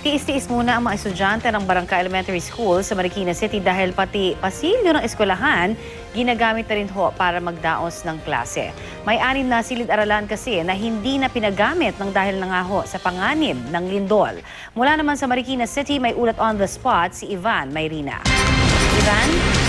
Tiis-tiis muna ang mga estudyante ng Barangka Elementary School sa Marikina City dahil pati pasilyo ng eskwelahan ginagamit na rin ho para magdaos ng klase. May anim na silid-aralan kasi na hindi na pinagamit ng dahil na nga ho sa panganib ng lindol. Mula naman sa Marikina City, may ulat on the spot si Ivan Mayrina. Ivan?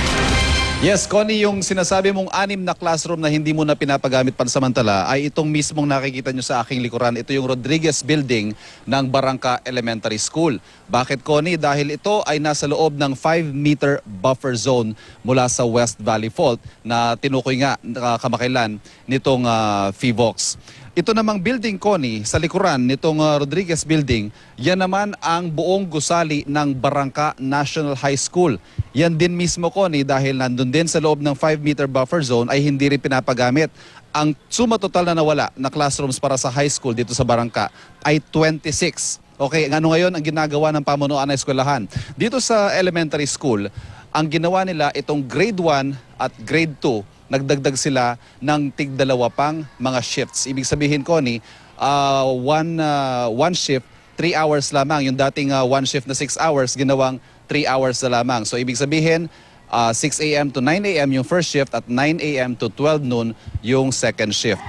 Yes, Connie, yung sinasabi mong anim na classroom na hindi mo na pinapagamit pansamantala ay itong mismong nakikita nyo sa aking likuran. Ito yung Rodriguez Building ng Barangka Elementary School. Bakit, Connie? Dahil ito ay nasa loob ng 5-meter buffer zone mula sa West Valley Fault na tinukoy nga uh, kamakailan nitong uh, FIVOX. Ito namang building, Connie, sa likuran nitong uh, Rodriguez Building, yan naman ang buong gusali ng Barangka National High School. Yan din mismo, Connie, dahil nandun din sa loob ng 5-meter buffer zone ay hindi rin pinapagamit. Ang suma total na nawala na classrooms para sa high school dito sa Barangka ay 26. Okay, ano ngayon ang ginagawa ng pamunuan ng eskwelahan? Dito sa elementary school, ang ginawa nila itong grade 1 at grade 2 nagdagdag sila ng tigdalawa pang mga shifts. Ibig sabihin, Connie, uh, one, uh, one shift, 3 hours lamang. Yung dating uh, one shift na 6 hours, ginawang 3 hours na lamang. So ibig sabihin, uh, 6 a.m. to 9 a.m. yung first shift at 9 a.m. to 12 noon yung second shift.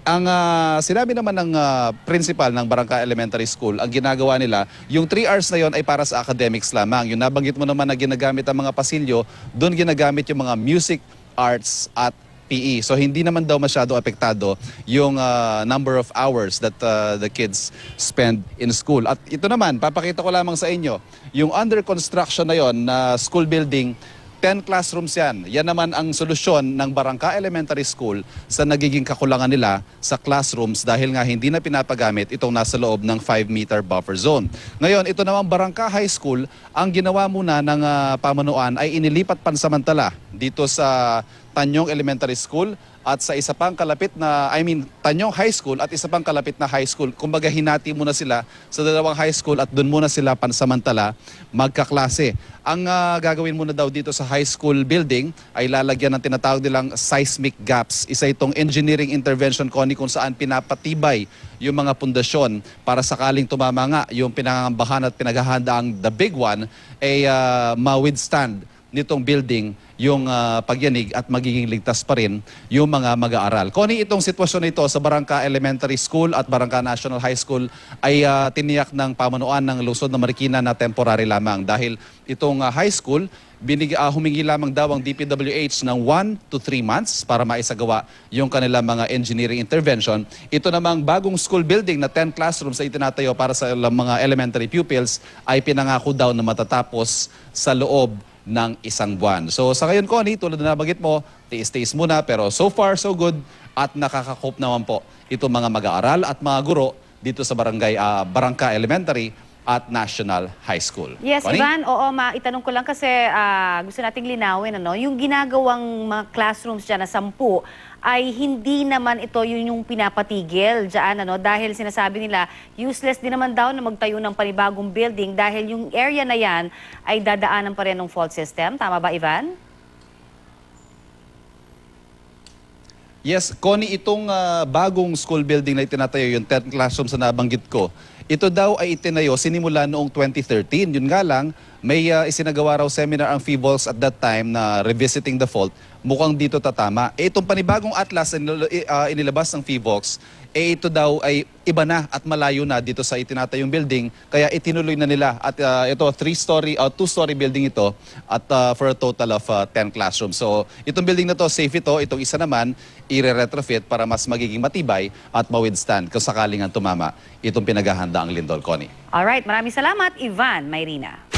Ang uh, sinabi naman ng uh, principal ng Barangka Elementary School, ang ginagawa nila, yung 3 hours na yon ay para sa academics lamang. Yung nabanggit mo naman na ginagamit ang mga pasilyo, doon ginagamit yung mga music, arts at PE. So hindi naman daw masyado apektado yung uh, number of hours that uh, the kids spend in school. At ito naman, papakita ko lamang sa inyo, yung under construction na yon na school building 10 classrooms yan. Yan naman ang solusyon ng Barangka Elementary School sa nagiging kakulangan nila sa classrooms dahil nga hindi na pinapagamit itong nasa loob ng 5-meter buffer zone. Ngayon, ito namang Barangka High School, ang ginawa muna ng uh, pamunuan ay inilipat pansamantala dito sa Tanyong Elementary School at sa isa pang kalapit na, I mean, Tanyong High School at isa pang kalapit na high school. Kumbaga hinati muna sila sa dalawang high school at doon muna sila pansamantala magkaklase. Ang uh, gagawin muna daw dito sa high school building ay lalagyan ng tinatawag nilang seismic gaps. Isa itong engineering intervention, Connie, kung saan pinapatibay yung mga pundasyon para sakaling tumama nga yung pinangangambahan at pinaghahanda ang the big one ay uh, ma-withstand nitong building yung uh, pagyanig at magiging ligtas pa rin yung mga mag-aaral. Connie, itong sitwasyon na ito sa Barangka Elementary School at Barangka National High School ay uh, tiniyak ng pamunuan ng lungsod ng Marikina na temporary lamang dahil itong uh, high school binig, uh, humingi lamang daw ang DPWH ng 1 to 3 months para maisagawa yung kanilang mga engineering intervention. Ito namang bagong school building na 10 classrooms ay itinatayo para sa mga elementary pupils ay pinangako daw na matatapos sa loob ng isang buwan. So sa ngayon, Connie, tulad na nabanggit mo, tiis-tiis muna pero so far so good at nakakakope naman po itong mga mag-aaral at mga guro dito sa barangay uh, Barangka Elementary at National High School. Yes, Connie? Ivan, oo, maitanong ko lang kasi ah, gusto nating linawin, ano, yung ginagawang mga classrooms dyan na sampu, ay hindi naman ito yun yung pinapatigil dyan, ano, dahil sinasabi nila, useless din naman daw na magtayo ng panibagong building dahil yung area na yan ay dadaanan pa rin ng fault system. Tama ba, Ivan? Yes, Connie, itong ah, bagong school building na itinatayo, yung 10 classrooms na nabanggit ko, ito daw ay itinayo sinimula noong 2013. Yun nga lang, may ah, isinagawa raw seminar ang FIVOLS at that time na revisiting the fault. Mukhang dito tatama. Eh, itong panibagong atlas na ah, inilabas ng FIVOX, eh ito daw ay iba na at malayo na dito sa itinatayong building. Kaya itinuloy na nila. At ah, ito, three-story, uh, two-story building ito at ah, for a total of ah, 10 classrooms. So, itong building na to, safe ito. Itong isa naman, i-retrofit para mas magiging matibay at ma-withstand kung sakaling ang tumama itong pinaghahanda ang lindol, Connie. Alright, maraming salamat, Ivan Mayrina.